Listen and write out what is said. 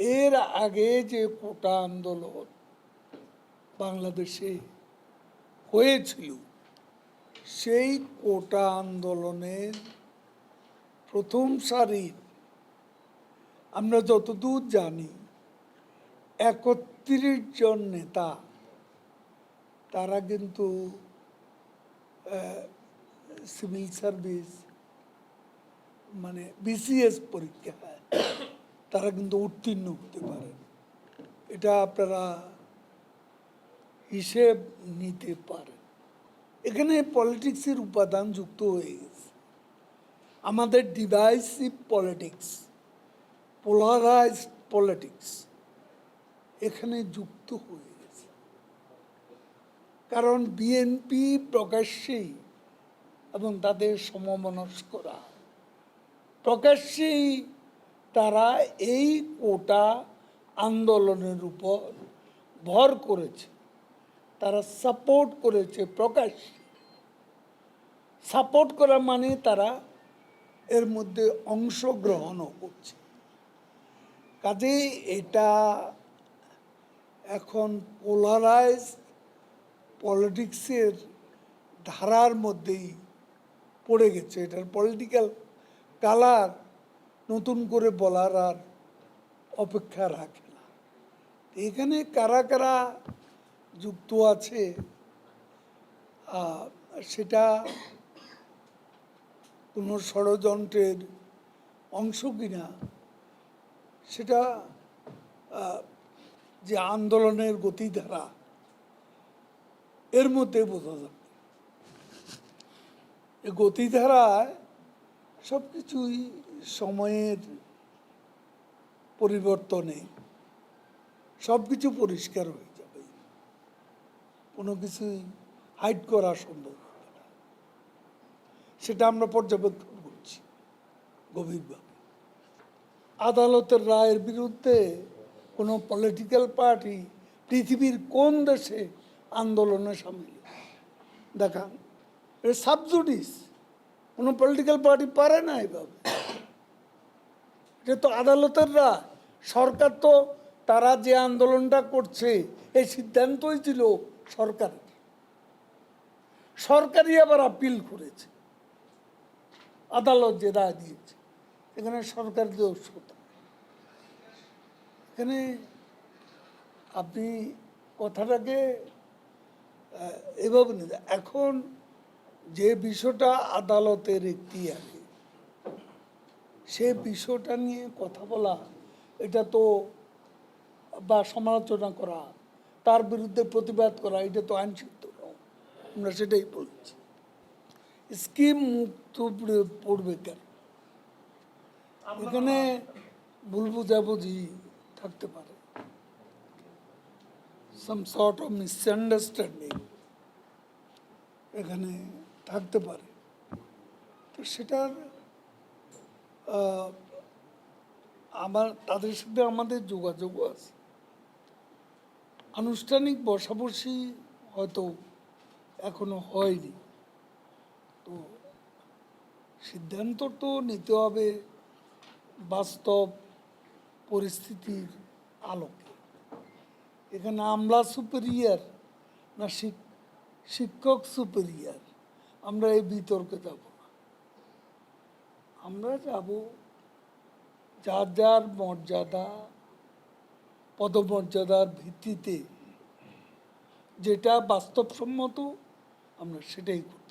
এর আগে যে কোটা আন্দোলন বাংলাদেশে হয়েছিল, সেই কোটা আন্দোলনের প্রথম সারির আমরা যতদূর জানি, একত্রিশ জন নেতা, তারা কিন্তু সিভিল সার্ভিস মানে বিসিএস পরীক্ষায়। তারা কিন্তু উত্তীর্ণ হতে পারেন এটা আপনারা হিসেব নিতে পারেন। এখানে পলিটিক্সের উপাদান যুক্ত হয়ে গেছে। আমাদের ডিভাইসিভ পলিটিক্স পোলারাইজড পলিটিক্স এখানে যুক্ত হয়ে গেছে। কারণ বিএনপি প্রকাশ্যেই এবং তাদের সমমনস্করা, প্রকাশ্যেই তারা এই কোটা আন্দোলনের উপর ভর করেছে। তারা সাপোর্ট করেছে প্রকাশ সাপোর্ট করা মানে তারা এর মধ্যে অংশগ্রহণও করছে। কাজেই এটা এখন পোলারাইজ পলিটিক্সের ধারার মধ্যেই পড়ে গেছে। এটার পলিটিক্যাল কালার নতুন করে বলার আর অপেক্ষা রাখে না। এখানে কারা কারা যুক্ত আছে সেটা কোনো ষড়যন্ত্রের অংশ কিনা, সেটা যে আন্দোলনের গতিধারা, এর মধ্যে বোঝা যাবে। গতিধারায় সব কিছুই সময়ের পরিবর্তনে সব কিছু পরিষ্কার হয়ে যাবে। কোনো কিছুই হাইড করা সম্ভব হবে না। সেটা আমরা পর্যবেক্ষণ করছি গভীরভাবে। আদালতের রায়ের বিরুদ্ধে কোনো পলিটিক্যাল পার্টি পৃথিবীর কোন দেশে আন্দোলনে সামিল এটা সাবজুডিস কোনো পলিটিক্যাল পার্টি পারে না এভাবে। এটা তো আদালতের সরকার তো তারা যে আন্দোলনটা করছে, এই সিদ্ধান্তই ছিল সরকারের। সরকারই আবার আপিল করেছে। আদালত যে রায় দিয়েছে, এখানে সরকার দোষ এখানে আপনি কথাটাকে এভাবে এখন যে বিষয়টা আদালতের একটি আগে সে বিষয়টা নিয়ে কথা বলা এটা তো বা সমালোচনা করা তার বিরুদ্ধে প্রতিবাদ করা এটা তো আইনসিদ্ধ। আমরা সেটাই বলছি। স্কিম মুক্ত পড়বে কেন? এখানে ভুল বুঝাবুঝি থাকতে পারে। সাম সর্ট অফ মিসআন্ডারস্ট্যান্ডিং এখানে থাকতে পারে। তো সেটার আমার, তাদের সাথে আমাদের যোগাযোগও আছে। আনুষ্ঠানিক বসাবসি হয়তো এখনও হয়নি। তো সিদ্ধান্ত তো নিতে হবে বাস্তব পরিস্থিতির আলোকে। এখানে আমলা সুপেরিয়ার না শিক- শিক্ষক সুপেরিয়ার আমরা এই বিতর্কে যাব না। আমরা যাব যার যার মর্যাদা, পদমর্যাদার ভিত্তিতে। যেটা বাস্তবসম্মত, আমরা সেটাই করতে